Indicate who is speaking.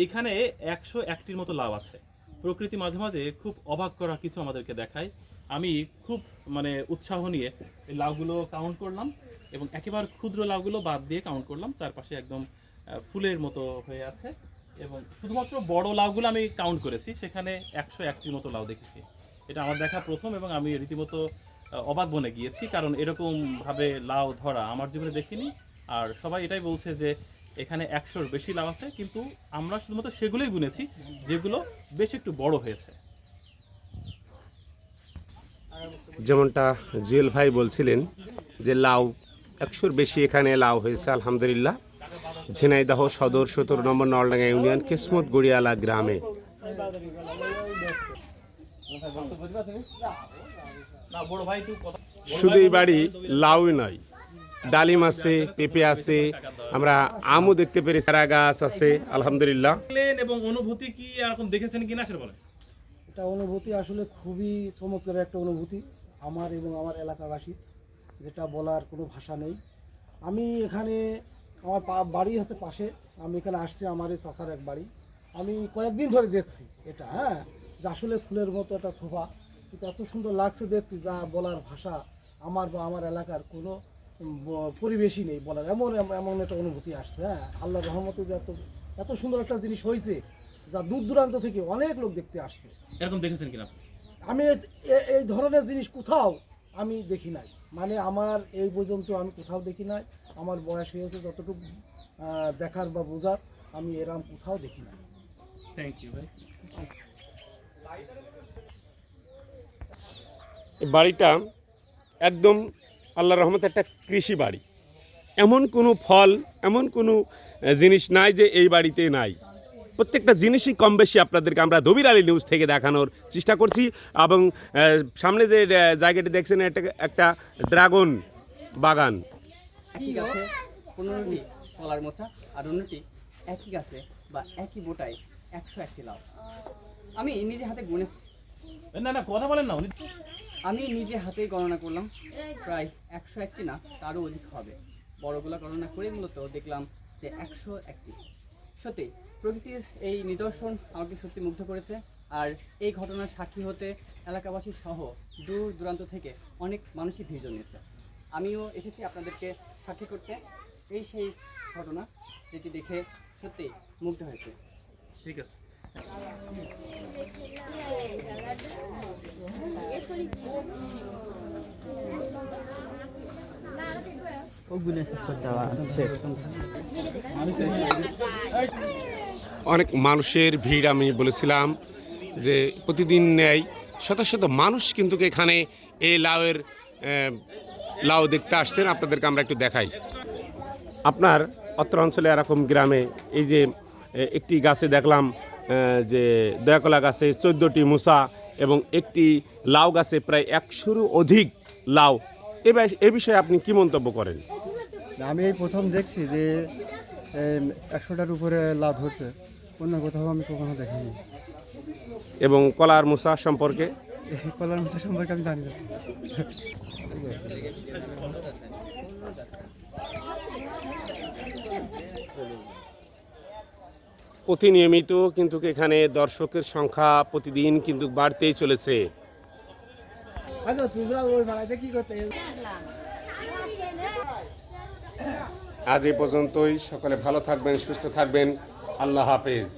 Speaker 1: এইখানে একশো একটির মতো লাউ আছে। প্রকৃতি মাঝে মাঝে খুব অবাক করা কিছু আমাদেরকে দেখায়। আমি খুব মানে উৎসাহ নিয়ে এই লাউগুলো কাউন্ট করলাম এবং একেবারে ক্ষুদ্র লাউগুলো বাদ দিয়ে কাউন্ট করলাম। চারপাশে একদম ফুলের মতো হয়ে আছে এবং শুধুমাত্র বড় লাউগুলো আমি কাউন্ট করেছি। সেখানে একশো একটির মতো লাউ দেখেছি। এটা আমার দেখা প্রথম এবং আমি রীতিমতো অবাক বনে গিয়েছি। কারণ এরকমভাবে লাউ ধরা আমার জীবনে দেখিনি। আর সবাই এটাই বলছে যে এখানে একশোর বেশি লাউ আছে, কিন্তু আমরা শুধুমাত্র সেগুলোই গুনেছি, যেগুলো বেশ একটু বড় হয়েছে।
Speaker 2: যেমনটা জুয়েল ভাই বলছিলেন যে লাউ একশোর বেশি এখানে লাউ হয়েছে, আলহামদুলিল্লাহ। ঝিনাইদহ সদর সতেরো নম্বর নলডাঙ্গা ইউনিয়ন, কিসমত গড়িয়ালা গ্রামে। শুধু এই বাড়ি লাউই নয়, ডালিম আছে, পেঁপে আছে আমরা আমও দেখতে পেরে চারা গাছ আছে আলহামদুলিল্লাহ।
Speaker 1: এবং অনুভূতি কি এরকম দেখেছেন কিনা সেটা বলেন।
Speaker 3: এটা অনুভূতি আসলে খুবই চমৎকার একটা অনুভূতি আমার এবং আমার এলাকাবাসী যেটা বলার কোনো ভাষা নেই। আমি এখানে আমার বাড়ি আছে পাশে আমি এখানে আসছি আমার এই চাষার এক বাড়ি। আমি কয়েকদিন ধরে দেখছি এটা হ্যাঁ? যে আসলে ফুলের মতো একটা থোপা। এটা এত সুন্দর লাগছে দেখতে যা বলার ভাষা আমার বা আমার এলাকার কোনো পরিবেশই নেই বলার। এমন এমন- এমন একটা অনুভূতি আসছে হ্যাঁ। আল্লাহ রহমতে যে এত এত সুন্দর একটা জিনিস হয়েছে যা দূর দূরান্ত থেকে অনেক লোক দেখতে আসছে।
Speaker 1: এরকম দেখেছেন কিনা
Speaker 3: আমি এই ধরনের জিনিস কোথাও আমি দেখি নাই। মানে আমার এই পর্যন্ত আমি কোথাও দেখি নাই। আমার বয়স হয়েছে যতটুকু দেখার বা বোঝার আমি এরম কোথাও দেখি নাই।
Speaker 1: থ্যাংক ইউ ভাই।
Speaker 2: বাড়িটা একদম আল্লাহ রহমত একটা কৃষি বাড়ি। এমন কোনো ফল, এমন কোনো জিনিস নাই যে এই বাড়িতে নাই। প্রত্যেকটা জিনিসই কম বেশি আপনাদেরকে আমরা দবির আলী নিউজ থেকে দেখানোর চেষ্টা করছি এবং সামনে যে জায়গাটি দেখছেন, এটা একটা ড্রাগন বাগান।
Speaker 4: একই গাছে বা একই বোটায় একশো একটি আমি নিজে হাতে গুনে
Speaker 1: না না কথা বলেন না উনি
Speaker 4: আমি নিজে হাতেই গণনা করলাম। প্রায় একশো একটি না তারও অধিক হবে। বড়গুলো গণনা করে মূলত দেখলাম যে একশো একটি। সত্যি প্রকৃতির এই নিদর্শন আমাকে সত্যি মুগ্ধ করেছে। আর এই ঘটনার সাক্ষী হতে এলাকাবাসী সহ দূর দূরান্ত থেকে অনেক মানুষই ভিড় জমিয়েছে। আমিও এসেছি আপনাদেরকে সাক্ষী করতে। এই সেই ঘটনা যেটি দেখে সত্যি মুগ্ধ হয়েছে।
Speaker 1: ঠিক আছে।
Speaker 2: অনেক মানুষের ভিড় আমি বলেছিলাম যে প্রতিদিন নেয় শত শত মানুষ কিন্তু এখানে এই লাউয়ের লাউ দেখতে আসছেন। আপনাদেরকে আমরা একটু দেখাই। আপনার অত্র অঞ্চলে এরকম গ্রামে এই যে একটি গাছে দেখলাম যে দয়াকলা গাছে চোদ্দোটি মুসা এবং একটি লাউ গাছে প্রায় একশোরও অধিক লাউ। এ এ বিষয়ে আপনি কি মন্তব্য করেন?
Speaker 5: আমি এই প্রথম দেখছি যে একশোটার উপরে লাভ ধরছে। অন্য কোথাও আমি কখনো দেখিনি।
Speaker 2: এবং কলার মুসা সম্পর্কে?
Speaker 5: কলার মিশা সম্পর্কে আমি জানি না।
Speaker 2: প্রতিনিয়মিত কিন্তু এখানে দর্শকের সংখ্যা প্রতিদিন কিন্তু বাড়তেই চলেছে।
Speaker 3: আচ্ছা
Speaker 2: আজ এই পর্যন্তই। সকলে ভালো থাকবেন সুস্থ থাকবেন। আল্লাহ হাফেজ।